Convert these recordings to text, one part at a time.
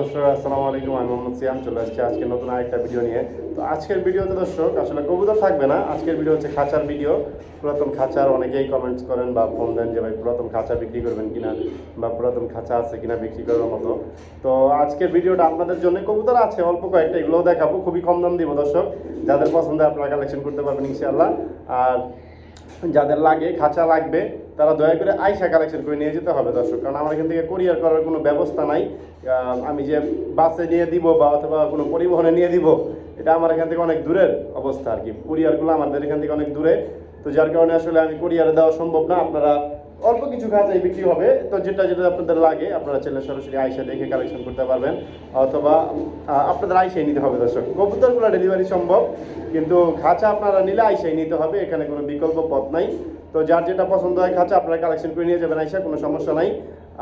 দর্শক, আসসালামু আলাইকুম। আমি মোহাম্মদ সিয়াম, চলে আসছি আজকে নতুন আরেকটা ভিডিও নিয়ে। তো আজকের ভিডিওতে দর্শক, আসলে কবুতর থাকবে না। আজকের ভিডিও হচ্ছে খাঁচার ভিডিও। পুরাতন খাঁচার অনেকেই কমেন্টস করেন বা ফোন দেন যে, ভাই, পুরাতন খাঁচা বিক্রি করবেন কিনা বা পুরাতন খাঁচা আছে কিনা বিক্রি করার মতো? তো আজকের ভিডিওটা আপনাদের জন্য। কবুতর আছে, অল্প কয়েকটা, এগুলোও দেখাবো। খুবই কম দাম দিব দর্শক। যাদের পছন্দ আপনারা কালেকশন করতে পারবেন ইনশাআল্লাহ। আর যাদের লাগে, খাঁচা লাগবে, তারা দয়া করে আইসা কালেকশন করে নিয়ে যেতে হবে দর্শক। কারণ আমার এখান থেকে কোরিয়ার করার কোনো ব্যবস্থা নাই। আমি যে বাসে নিয়ে দিব বা অথবা কোনো পরিবহনে নিয়ে দিব, এটা আমার এখান থেকে অনেক দূরের অবস্থা আর কি। কুরিয়ারগুলো আমাদের এখান থেকে অনেক দূরে। তো যার কারণে আসলে আমি কুরিয়ারে দেওয়া সম্ভব না। আপনারা অল্প কিছু খাঁচাই বিক্রি হবে। তো যেটা যেটা আপনাদের লাগে, আপনারা চ্যানেল সরাসরি আইসা দেখে কালেকশন করতে পারবেন। অথবা আপনাদের আইসাই নিতে হবে দর্শক। কবুতরগুলো ডেলিভারি সম্ভব, কিন্তু খাঁচা আপনারা নিলে আইসাই নিতে হবে, এখানে কোনো বিকল্প পথ নাই। তো যার যেটা পছন্দ হয় খাঁচা আপনারা কালেকশন করে নিয়ে যাবেন আইসা, কোনো সমস্যা নাই।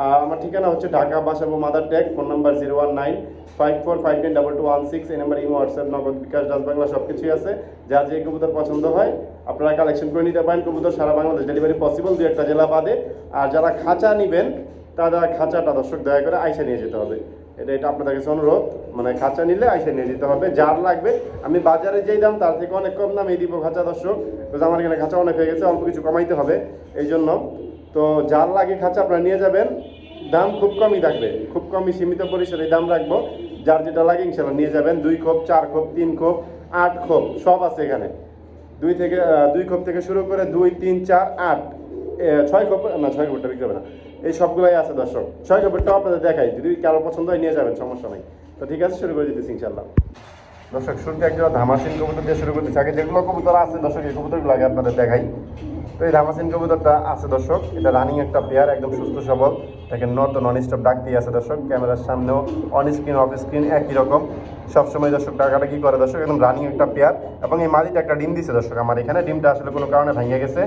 আর আমার ঠিকানা হচ্ছে Dhaka Basabo Madartek, phone number zero one nine five four five nine double two one six এই number imo, WhatsApp, Nagad bKash ডাস বাংলা সব কিছুই আছে। যার যে কবুতর পছন্দ হয়, আপনারা কালেকশন করে নিতে পারেন। কবুতর সারা বাংলাদেশ ডেলিভারি পসিবল দু একটা জেলা বাদে। আর যারা খাঁচা নেবেন, তারা খাঁচাটা দর্শক দয়া করে আইসা নিয়ে যেতে হবে। এটা এটা আপনাদের কাছে অনুরোধ মানে খাঁচা নিলে আইসে নিয়ে যেতে হবে, যার লাগবে। আমি বাজারে যেই দাম, তার থেকে অনেক কম দাম এই দিব খাঁচা, দর্শক। because আমার এখানে খাঁচা অনেক হয়ে গেছে, অল্প কিছু কমাইতে হবে, এই জন্য। তো যার লাগে খাঁচা আপনারা নিয়ে যাবেন। দাম খুব কমই থাকবে, খুব কমই সীমিত পরিসরে দাম রাখব। যার যেটা লাগে ইনশাল্লাহ নিয়ে যাবেন। দুই খোপ, চার খোপ, তিন খোপ, আট খোপ, সব আছে এখানে। দুই থেকে দুই খোপ থেকে শুরু করে দুই, তিন, চার, আট ছয় খোপ না, ছয় খোপটা বিক্রি হবে না। এই সবগুলোই আছে দর্শক। ছয় খোপেরটাও আপনাদের দেখাই। যদি কারও পছন্দ হয়, নিয়ে যাবেন, সমস্যা নেই। তো ঠিক আছে, শুরু করে দিতেছি ইনশাল্লাহ দর্শক শুরুতে একজন ধামাসিন কবুতর দিয়ে শুরু করতেছি। আগে যেগুলো কবুতর আছে দর্শক, এই কবুতরগুলো আগে আপনাদের দেখাই। তো এই ধামাসিন কবুতরটা আছে দর্শক। এটা রানিং একটা পেয়ার একদম সুস্থ, সবল। দেখেন নট নন স্টপ ডাক দিয়ে আছে দর্শক। ক্যামেরার সামনেও অন স্ক্রিন অফ স্ক্রিন একই রকম। সবসময় দর্শক টাকাটা কি করে দর্শক, একদম রানিং একটা পেয়ার এবং এই মাদিটা একটা ডিম দিছে দর্শক। আমার এখানে ডিমটা আসলে কোনো কারণে ভেঙে গেছে।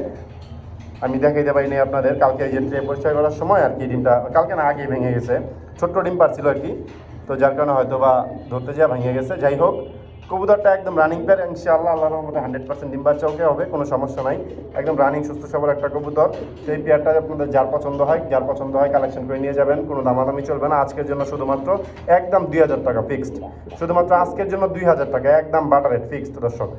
আমি দেখাইতে পারিনি আপনাদের। কালকে এই যে ট্রে পরিষ্কার করার সময় আর কি ডিমটা, কালকে না আগে ভেঙে গেছে। ছোট্ট ডিম পারছিল আর কি। তো যার কারণে হয়তো বা ধরতে যাওয়া ভেঙে গেছে। যাই হোক কবুতরটা একদম রানিং প্যার ইনশাআল্লাহ আল্লাহর রহমতে হান্ড্রেড পার্সেন্ট ডিম চৌকে হবে, কোনো সমস্যা নাই। একদম রানিং সুস্থ, সবল একটা কবুতর। সেই পেয়ারটা আপনাদের যার পছন্দ হয়, যার পছন্দ হয় কালেকশন করে নিয়ে যাবেন, কোনো দামাদামি চলবে না। আজকের জন্য শুধুমাত্র একদম দুই হাজার টাকা ফিক্সড শুধুমাত্র আজকের জন্য দুই হাজার টাকা, একদম বাটার ফিক্সড দর্শক।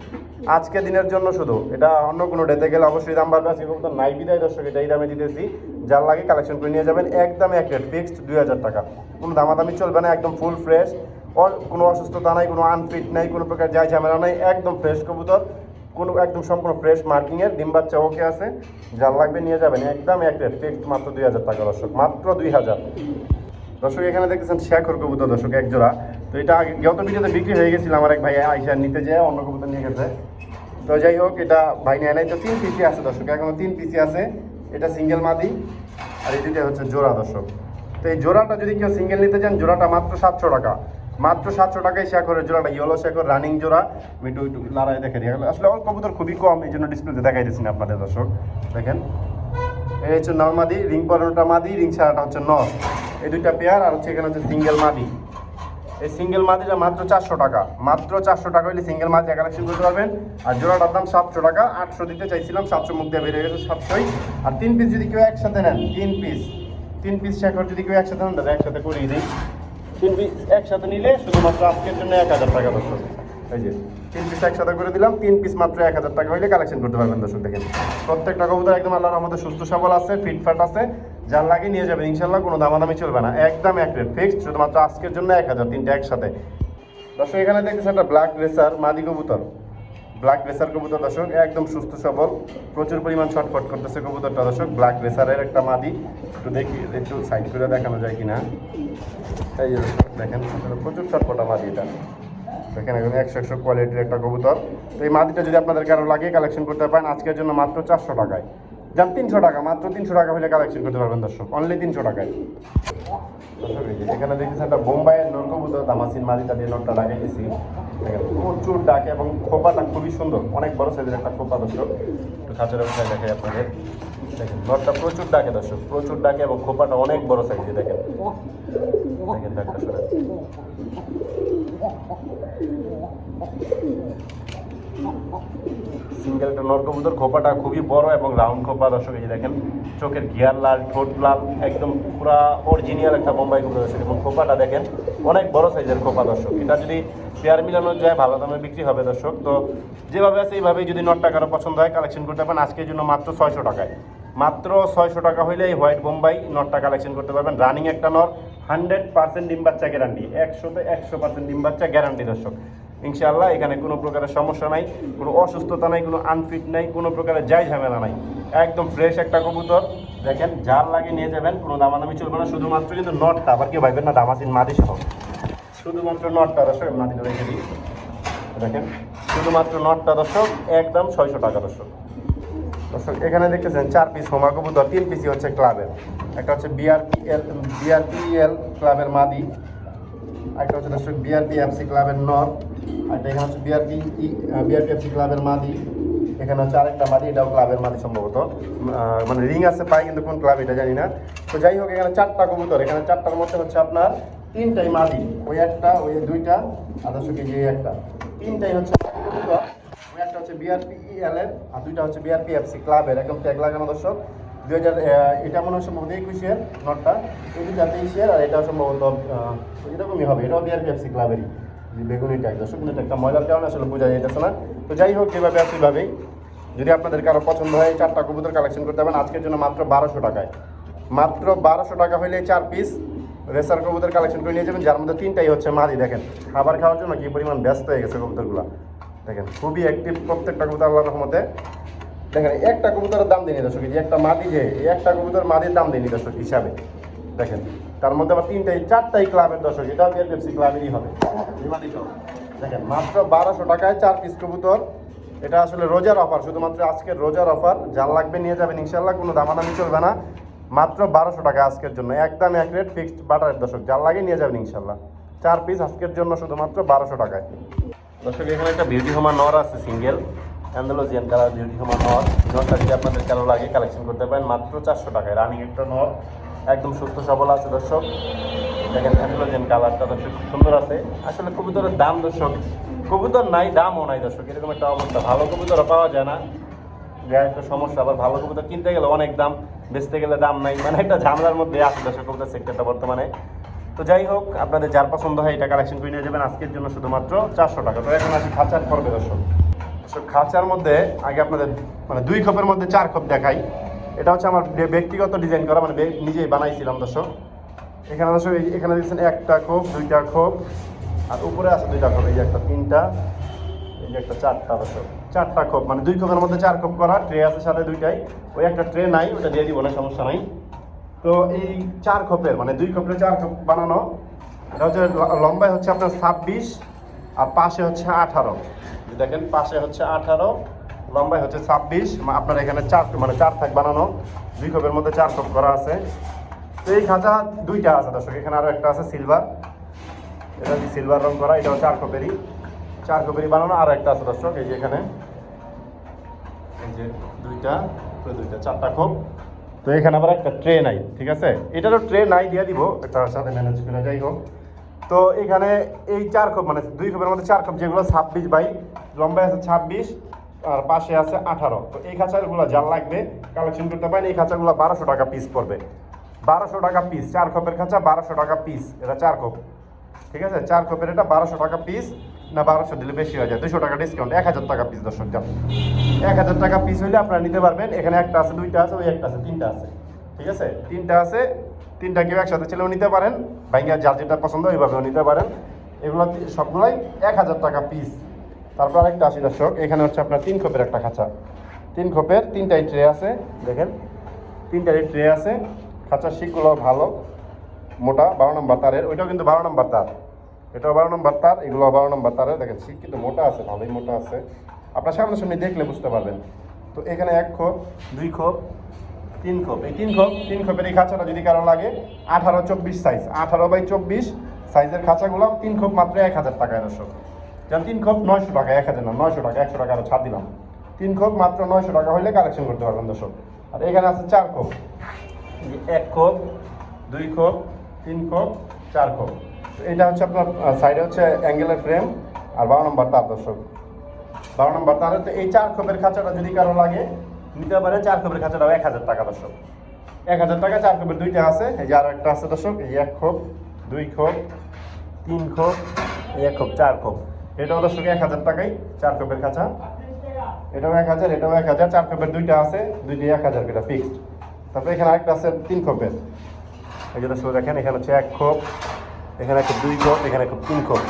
আজকে দিনের জন্য শুধু, এটা অন্য কোনো ডেতে গেলে অবশ্যই দাম বাড়বে। আজকে কবুতর নাই বিদায়, দর্শক এটা এই দামে দিতেছি। যার লাগে কালেকশন করে নিয়ে যাবেন, একদম এক রেট ফিক্সড দুই হাজার টাকা। কোনো দামাদামি চলবে না, একদম ফুল ফ্রেশ কোনো অসুস্থতা নাই, কোনো আনফিট নাই, কোনো প্রকার যাই ঝামেলা নাই, একদম ফ্রেশ কবুতর, কোনো একদম সম্পূর্ণ ফ্রেশ মার্কিংয়ের ডিম বাচ্চা ওকে আছে। যার লাগবে নিয়ে যাবেন, একদম এক রেট ফিক্সড মাত্র দুই হাজার টাকা দর্শক, মাত্র দুই হাজার। দর্শক, এখানে দেখতেছেন শেখর কবুতর দর্শক এক জোড়া তো এটা আগে, গত ভিডিওতে বিক্রি হয়ে গেছিল আমার এক ভাই আইসা নিতে যায়, অন্য কবুতর নিয়ে গেছে। তো যাই হোক, এটা ভাই নেয় নাই, তো তিন পিসি আছে দর্শক এখনও তিন পিসি আছে। এটা সিঙ্গেল মাদি, আর দুইটা হচ্ছে জোড়া দর্শক। তো এই জোড়াটা যদি কেউ সিঙ্গেল নিতে চান, জোড়াটা মাত্র সাতশো টাকা। মাত্র সাতশো টাকায় শেখরের জোড়াটা ইয়েলো শেখর রানিং জোড়া। আমি একটু লড়াই দেখে দিই আসলে অল্প কবুতর খুবই কম, এই জন্য ডিসপ্লেতে দেখাই দিচ্ছি না আপনাদের দর্শক। দেখেন, এই হচ্ছে নর মাদি রিং পরানোটা মাদি রিং ছাড়াটা হচ্ছে নর। এই দুইটা পেয়ার আর হচ্ছে এখানে হচ্ছে সিঙ্গেল মাদি। এই সিঙ্গেল মাদিটা মাত্র চারশো টাকা। মাত্র চারশো টাকা হলে সিঙ্গেল মাদি কালেকশন করতে পারবেন। আর জোড়াটার দাম সাতশো টাকা। আটশো দিতে চাইছিলাম, সাতশো মুখ দিয়ে বেরিয়ে গেছে সাতশোই। আর তিন পিস যদি কেউ একসাথে নেন, তিন পিস তিন পিস শেখর যদি কেউ একসাথে নেন দাদা একসাথে করিয়ে দিই। তিন পিস একসাথে নিলে শুধুমাত্র আজকের জন্য এক হাজার টাকা দর্শক এই যে, তিন পিস একসাথে করে দিলাম, তিন পিস মাত্র এক হাজার টাকা হইলে কালেকশন করতে পারবেন দর্শক দেখেন। প্রত্যেকটা কবুতর একদম আল্লাহর আমাদের সুস্থ, সবল আছে ফিটফাট আছে। যার লাগে নিয়ে যাবেন ইনশাল্লাহ কোনো দামাদামি চলবে না। একদম এক রেট ফিক্সড শুধুমাত্র আজকের জন্য এক হাজার, তিনটে একসাথে। দর্শক, এখানে দেখছেন একটা ব্ল্যাক রেসার মাদি কবুতর। ব্ল্যাক রেসার কবুতর দর্শক একদম সুস্থ সবল, প্রচুর পরিমাণ ছটফট করতেছে কবুতরটা দর্শক ব্ল্যাক রেসারের একটা মাদি। একটু দেখি, একটু সাইড করে দেখানো যায় কিনা। এই দেখেন প্রচুর ছটফটা মাদি এটা। দেখেন একদম একশো একশো কোয়ালিটির একটা কবুতর। তো এই মাদিটা যদি আপনাদের কারও লাগে কালেকশন করতে পারেন, আজকের জন্য মাত্র চারশো টাকায়। যান, তিনশো টাকা, মাত্র তিনশো টাকা হলে কালেকশন করতে পারবেন দর্শক অনলি তিনশো টাকায়। এখানে দেখেছি একটা বোম্বাইয়ের নর কবুতর দামাসিন মাদিটা দিয়ে নটটা দেখেন, প্রচুর ডাকে এবং খোপাটা খুবই সুন্দর, অনেক বড় সাইজের একটা খোপা দর্শক। একটু খাঁচার অবস্থায় দেখাই আপনাদের। দেখেন, নটটা প্রচুর ডাকে দর্শক, প্রচুর ডাকে এবং খোপাটা অনেক বড় সাইজে দেখেন। দেখেন ডাকটা সরে সিঙ্গেল একটা নর কবুতর, খোপাটা খুবই বড় এবং রাউন্ড খোপা, দর্শক, এই দেখেন, চোখের গিয়ার লাল, ঠোঁট লাল, একদম পুরা অরিজিনাল একটা বোম্বাই কবুতর দর্শক এবং খোপাটা দেখেন, অনেক বড় সাইজের খোপা, দর্শক। এটা যদি পেয়ার মিলানো যায়, ভালো দামে বিক্রি হবে, দর্শক। তো যেভাবে আছে, এইভাবেই যদি নট টাকারও পছন্দ হয় কালেকশন করতে পারেন। আজকের জন্য মাত্র ছয়শো টাকায়। মাত্র ছয়শো টাকা হইলে এই হোয়াইট বোম্বাই নটটা কালেকশন করতে পারবেন। রানিং একটা নট হান্ড্রেড পার্সেন্ট ডিম বাচ্চা গ্যারান্টি একশোতে একশো পার্সেন্ট ডিম বাচ্চা গ্যারান্টি দর্শক। ইনশাআল্লাহ, এখানে কোনো প্রকারের সমস্যা নাই, কোনো অসুস্থতা নাই, কোনো আনফিট নাই, কোনো প্রকারের যাই ঝামেলা নাই। একদম ফ্রেশ একটা কবুতর। দেখেন, যার লাগে নিয়ে যাবেন, কোনো দামাদামি চলবে না, শুধুমাত্র কিন্তু নটটা, আবার কেউ ভাইবেন না দামাসিন মাদি সহ শুধুমাত্র নটটা দর্শক মাদিটা রেখে দিই। দেখেন, শুধুমাত্র নটটা দর্শক, একদম ছয়শো টাকা দর্শক। দর্শক, এখানে দেখতেছেন, চার পিস হোমা কবুতর, তিন পিসি হচ্ছে ক্লাবের। একটা হচ্ছে বিআরপিএল বিআরপিএল ক্লাবের মাদি। একটা হচ্ছে দর্শক বিআরপি এফসি ক্লাবের একটা এখানে হচ্ছে বিআরপি বিআরপি এফসি ক্লাবের মাদি। এখানে হচ্ছে আরেকটা মাদি, এটাও ক্লাবের মাদি সম্ভবত। মানে রিং আছে, পাই কিন্তু কোন ক্লাব এটা জানি না। তো যাই হোক, এখানে চারটা কবুতর, এখানে চারটার মধ্যে হচ্ছে আপনার তিনটাই মাদি। ওই একটা, ওই দুইটা, আর এই যে একটা। তিনটাই হচ্ছে ওই একটা হচ্ছে বিআরপি এল এর আর দুইটা হচ্ছে বিআরপি এফসি ক্লাবের। একদম ট্যাগ লাগানো দর্শক। দুই হাজার এটা মনে হয় সম্ভবত একুশের নটটা। এই দুইটা তেইশের আর এটা সম্ভবত এরকমই হবে। এটাও বিআরপি এফসি ক্লাবেরই। বেগুনি ট্যাগ দর্শক কিন্তু একটা ময়লার কারণে আসলে বোঝা যাইতেছে না। তো যাই হোক, যেভাবে আছে সেভাবেই যদি আপনাদের কারও পছন্দ হয় চারটা কবুতর কালেকশন করতে পারেন আজকের জন্য মাত্র বারোশো টাকায়। মাত্র বারোশো টাকা হইলে চার পিস রেসার কবুতর কালেকশন করে নিয়ে যাবেন। যার মধ্যে তিনটাই হচ্ছে মাদি, দেখেন। খাবার খাওয়ার জন্য কি পরিমাণ ব্যস্ত হয়ে গেছে কবুতরগুলো। দেখেন, খুবই অ্যাক্টিভ প্রত্যেকটা কবুতর আল্লাহর রহমতে। দেখেন, একটা কবুতরের দাম দিইনি দর্শক একটা মাদি যে, একটা কবুতর মাদির দাম দিইনি দর্শক হিসাবে। দেখেন তার মধ্যে আবার তিনটাই চারটাই ক্লাবের দর্শক এটাও বিএফসি ক্লাবেরই হবে? দেখেন মাত্র বারোশো টাকায় চার পিস কবুতর। এটা আসলে রোজার অফার শুধুমাত্র আজকের রোজার অফার যার লাগবে নিয়ে যাবেন ইনশাল্লাহ কোনো দামাদামি চলবে না। মাত্র বারোশো টাকা আজকের জন্য একদম এক রেট ফিক্সড বাটারের দর্শক যার লাগে নিয়ে যাবেন ইনশাল্লাহ চার পিস আজকের জন্য শুধুমাত্র বারোশো টাকায়। দর্শক এখানে একটা বিউটি হোমা নর আছে single Andalusian colour beauty homer নর। নরটা যদি আপনাদের কালো লাগে কালেকশন করতে পারেন মাত্র চারশো টাকায়। রানিং একটা নর। একদম সুস্থ সবল আছে দর্শক। দেখেন অ্যান্ডালোজিয়ান কালারটা দর্শক খুব সুন্দর আছে। আসলে কবুতরের দাম দর্শক, কবুতর নাই, দামও নাই দর্শক। এরকম একটা অবস্থা। ভালো কবুতরও পাওয়া যায় না। যা একটা সমস্যা, আবার ভালো কবুতর কিনতে গেলে অনেক দাম, বেচতে গেলে দাম নাই। মানে একটা ঝামেলার মধ্যে আছে দর্শক কবুতর সেক্টরটা বর্তমানে। তো যাই হোক, আপনাদের যার পছন্দ হয় এটা কালেকশন করে নিয়ে যাবেন। আজকের জন্য শুধুমাত্র চারশো টাকা। তো এখন আসি খাঁচার পর্বে দর্শক। দর্শক, খাঁচার মধ্যে আগে আপনাদের মানে দুই খোপের মধ্যে চার খোপ দেখাই। এটা হচ্ছে আমার ব্যক্তিগত ডিজাইন করা মানে নিজেই বানাইছিলাম, দর্শক। এখানে দর্শক এখানে দিচ্ছেন একটা খোপ, দুইটা খোপ, আর উপরে আছে দুইটা খোপ, এই যে একটা তিনটা, এই যে একটা চারটা, দর্শক। চারটা খোপ মানে দুই খোপের মধ্যে চার খোপ করা, ট্রে আছে সাথে দুইটাই। ওই একটা ট্রে নাই ওটা দিয়ে দিব না সমস্যা নাই। তো এই চার খোপের মানে দুই খোপের চার খোপ বানানো, এটা হচ্ছে লম্বায় হচ্ছে আপনার ছাব্বিশ, আর পাশে হচ্ছে আঠারো। দেখেন, পাশে হচ্ছে আঠারো লম্বায় হচ্ছে ছাব্বিশ আপনার এখানে চার মানে চার থাক বানানো। দুই খোপের মধ্যে চার খোপ করা আছে। তো এই খাঁচা দুইটা আছে দর্শক, এখানে আরও একটা আছে, সিলভার। এটা সিলভার রং করা, এটাও চার খোপেরই। চার খোপেরই বানানো, আর একটা আছে দর্শক, এই যে এখানে। এই যে দুইটা দুইটা, চারটা খোপ। তো এখানে আবার একটা ট্রে নাই, ঠিক আছে? এটারও ট্রে নাই, দিয়ে দিব, একটা সাথে ম্যানেজ করে, যাই হোক। তো এখানে এই চার খোপ মানে দুই খোপের মধ্যে চার খোপ, যেগুলো ছাব্বিশ বাই, লম্বাই আছে ছাব্বিশ। আর পাশে আছে আঠারো। তো এই খাঁচাগুলো যার লাগবে কালেকশন করতে পারেন, এই খাঁচাগুলো বারোশো টাকা পিস পড়বে। বারোশো টাকা পিস চার খোপের খাঁচা বারোশো টাকা পিস এটা চার খোপ। ঠিক আছে? চার খোপের এটা বারোশো টাকা পিস না বারোশো দিলে বেশি হয়ে যায়। দুশো টাকা ডিসকাউন্ট এক হাজার টাকা পিস দর্শক এক হাজার টাকা পিস হইলে আপনারা নিতে পারবেন, এখানে একটা আছে, দুইটা আছে, ওই একটা আছে, তিনটা আছে। ঠিক আছে? তিনটা আছে, তিনটা কেউ একসাথে ছেলেও নিতে পারেন। ভাইয়া যার যেটা পছন্দ, ওইভাবেও নিতে পারেন। এগুলো সবগুলোই এক হাজার টাকা পিস তারপর আরেকটা আশি দর্শক, এখানে হচ্ছে আপনার তিন খোপের একটা খাঁচা। তিন খোপের তিনটাই ট্রে আছে, দেখেন। তিনটাই ট্রে আছে, খাঁচার শিকগুলো ভালো, মোটা, বারো নম্বর তারের। ওইটাও কিন্তু বারো নম্বর তার। এটাও বারো নম্বর তার এগুলো বারো নম্বর তারের। দেখেন, শিক কিন্তু মোটা আছে, ভালোই মোটা আছে। আপনার সামনাসামনি দেখলে বুঝতে পারবেন। তো এখানে এক খোপ, দুই খোপ, তিন খোপ। এই তিন খোপ, তিন খোপের এই খাঁচাটা যদি কারও লাগে, আঠারো চব্বিশ সাইজ আঠারো বাই চব্বিশ সাইজের খাঁচাগুলো, তিন খোপ মাত্র এক হাজার টাকায় দর্শক। যেমন তিন খোপ নয়শো টাকা, এক হাজার না, নয়শো টাকা, একশো টাকা, আরও ছাড় দিলাম। তিন খোপ মাত্র নয়শো টাকা হলে কালেকশন করতে পারবেন দর্শক। আর এখানে আছে চার খোপ এক খোপ দুই খোপ তিন খোপ চার খোপ এটা হচ্ছে আপনার সাইডে হচ্ছে অ্যাঙ্গেলের ফ্রেম আর বারো নম্বর তার দর্শক। বারো নম্বর তাহলে তো এই চার খোপের খাঁচাটা যদি কারও লাগে, নিতে পারে চার খোপের খাঁচাটাও এক হাজার টাকা দর্শক। এক হাজার টাকা, চার খোপের দুইটা আছে। এই যে আরও একটা আছে দর্শক, এই এক খোপ, দুই খোপ, তিন খোপ এক খোপ, চার খোপ। এটাও দর্শক এক হাজার টাকাই চার খোপের খাঁচা। এটাও এক হাজার, এটাও এক হাজার, চার খোপের দুইটা আছে, দুইটাই এক হাজার এটা ফিক্সড তারপরে এখানে আরেকটা আছে তিন খোপের। এই যে দেখেন, এখানে হচ্ছে এক খোপ, এখানে খুব দুই খোপ, এখানে খুব তিন খোপ।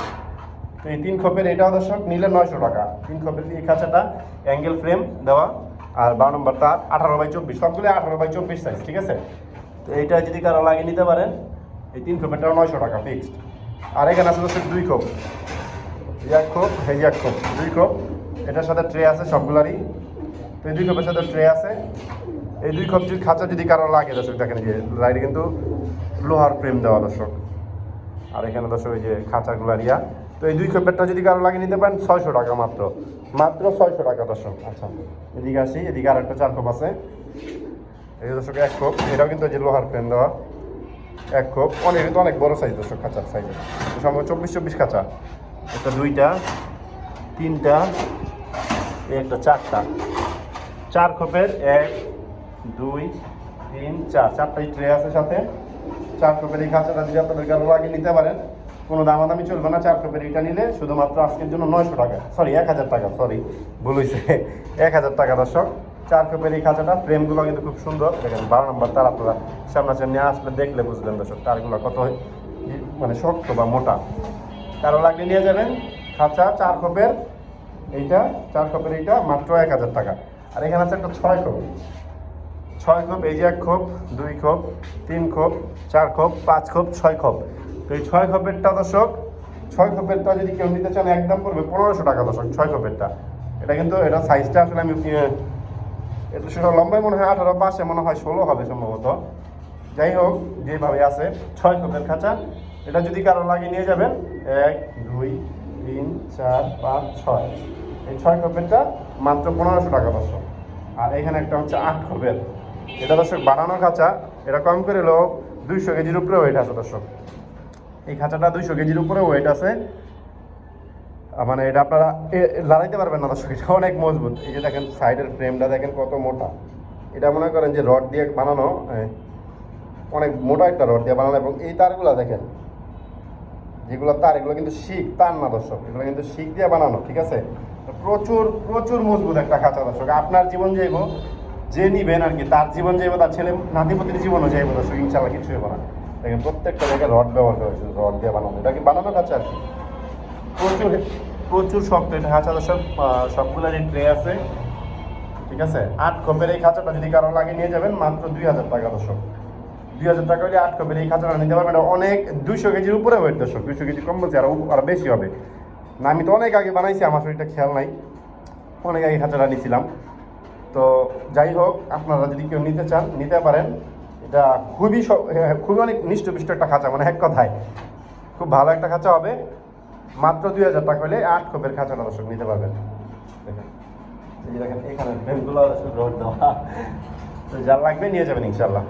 তো এই তিন খোপের এটাও দর্শক নিলে নয়শো টাকা। তিন খোপের এই খাঁচাটা অ্যাঙ্গেল ফ্রেম দেওয়া, আর বারো নম্বর তার আঠারো বাই চব্বিশ। সবগুলো আঠারো বাই চব্বিশ সাইজ ঠিক আছে? তো এইটা যদি কারও লাগিয়ে নিতে পারেন, এই তিন খোপেরটাও নয়শো টাকা ফিক্সড আর এখানে আছে দর্শক দুই খোপ। এক খোপ এই এক খোপ দুই খোপ এটার সাথে ট্রে আছে সবগুলারই। তো এই দুই খোপের সাথে ট্রে আছে। এই দুই খোপ যদি খাঁচা যদি কারও লাগে, দর্শক, দেখেন যে লাইটে কিন্তু লোহার ফ্রেম দেওয়া, দর্শক। আর এখানে, দর্শক, এই যে খাঁচাগুলো রিয়া তো এই দুই খোপেরটা যদি কারও লাগিয়ে নিতে পারেন, ছয়শো টাকা মাত্র। মাত্র ছয়শো টাকা, দর্শক। আচ্ছা এদিকে আসি, এদিকে আর একটা চার খোপ আছে। এই দর্শক, এক খোপ এটাও কিন্তু যে লোহার ফ্রেম দেওয়া। এক খোপ অনেক অনেক বড় সাইজ দর্শক, খাঁচার সাইজ সম্ভব চব্বিশ চব্বিশ খাঁচা। একটা দুইটা, তিনটা একটা চারটা। চার খোপের এক, দুই, তিন, চার। চারটাই ট্রে আছে সাথে। চার কপের এই খাঁচাটা যদি আপনাদের কারও আগে নিতে পারেন, কোনো দামাদামি চলবে না। চার কপের এটা নিলে শুধুমাত্র আজকের জন্য নয়শো টাকা সরি এক হাজার টাকা সরি ভুল হয়েছে এক হাজার টাকা দর্শক। চার কপের এই খাঁচাটা ফ্রেমগুলো কিন্তু খুব সুন্দর। দেখেন, বারো নম্বর তার আপনারা সামনাসামনি আসলে দেখলে বুঝবেন দর্শক, তারগুলো কত মানে শক্ত বা মোটা। কারও লাগলে নিয়ে যাবেন। খাঁচা, চার কপের এইটা, চার কপের এইটা, মাত্র এক হাজার টাকা। আর এখানে আছে একটা ছয় কপ ছয় খোপ, এই যে এক খোপ, দুই খোপ, তিন খোপ, চার খোপ, পাঁচ খোপ, ছয় খোপ। তো এই ছয় খোপেরটা দর্শক, ছয় খোপেরটা যদি কেউ নিতে চান, একদম পড়বে পনেরোশো টাকা দর্শক, ছয় খোপেরটা। এটা কিন্তু, এটা সাইজটা আসলে আমি এটা সেটা লম্বায় মনে হয় আঠারো পাশে মনে হয় ষোলো হবে সম্ভবত। যাই হোক, যেভাবে আছে, ছয় খোপের খাঁচা এটা যদি কারও লাগিয়ে নিয়ে যাবেন, এক, দুই, তিন, চার, পাঁচ, ছয়। এই ছয় খোপেরটা মাত্র পনেরোশো টাকা দর্শক। আর এখানে একটা হচ্ছে আট খোপের এটা দর্শক বানানো খাঁচা, এটা কম করে হলেও দুইশো কেজির উপরে ওয়েট আছে দর্শক। এই খাঁচাটা দুইশো কেজির উপরে ওয়েট আছে। মানে এটা আপনারা লাগাইতে পারবেন না দর্শক, এটা অনেক মজবুত। এই যে দেখেন, সাইডের ফ্রেমটা দেখেন কত মোটা। এটা মনে করেন যে রড দিয়ে বানানো অনেক মোটা একটা রড দিয়ে বানানো, এবং এই তারগুলো দেখেন যেগুলো তার, এগুলো কিন্তু শিখ, তার না দর্শক, এগুলো কিন্তু শিখ দিয়ে বানানো, ঠিক আছে? প্রচুর প্রচুর মজবুত একটা খাঁচা দর্শক। আপনার জীবন যাইব, যে নিবেন আর কি, তার জীবন যাইব, তার ছেলে নাতিপতির জীবনও যাইব দর্শক ইনশাল্লাহ কিছু হইব না। দেখেন প্রত্যেকটা জায়গায় রড ব্যবহার করা হয়েছে, রড দিয়ে বানানো। এটা কি বানানো খাঁচা আর কি? প্রচুর প্রচুর শক্ত এটা খাঁচা দর্শক সবগুলোরই ট্রে আছে, ঠিক আছে? আট খোপের এই খাঁচাটা যদি কারও লাগে নিয়ে যাবেন, মাত্র দুই হাজার টাকা দর্শক। দুই হাজার টাকা হলে আট কপের এই খাঁচাটা নিতে পারবেন। এটা অনেক দুইশো কেজির উপরে ওয়েট দর্শক দুইশো কেজি কম বলছি আরও আরও বেশি হবে। না আমি তো অনেক আগে বানাইছি আমার শরীরটা খেয়াল নাই। অনেক আগে খাঁচাটা নিয়েছিলাম তো যাই হোক আপনারা যদি কেউ নিতে চান নিতে পারেন। এটা খুবই হ্যাঁ, খুবই অনেক নিষ্ঠপিষ্ট একটা খাঁচা মানে এক কথায়। খুব ভালো একটা খাঁচা হবে। মাত্র দুই হাজার টাকা হলে আট কপের খাঁচাটা দর্শক নিতে পারবেন। দেখেন। এখানে তো যা লাগবে নিয়ে যাবেন ইনশাল্লাহ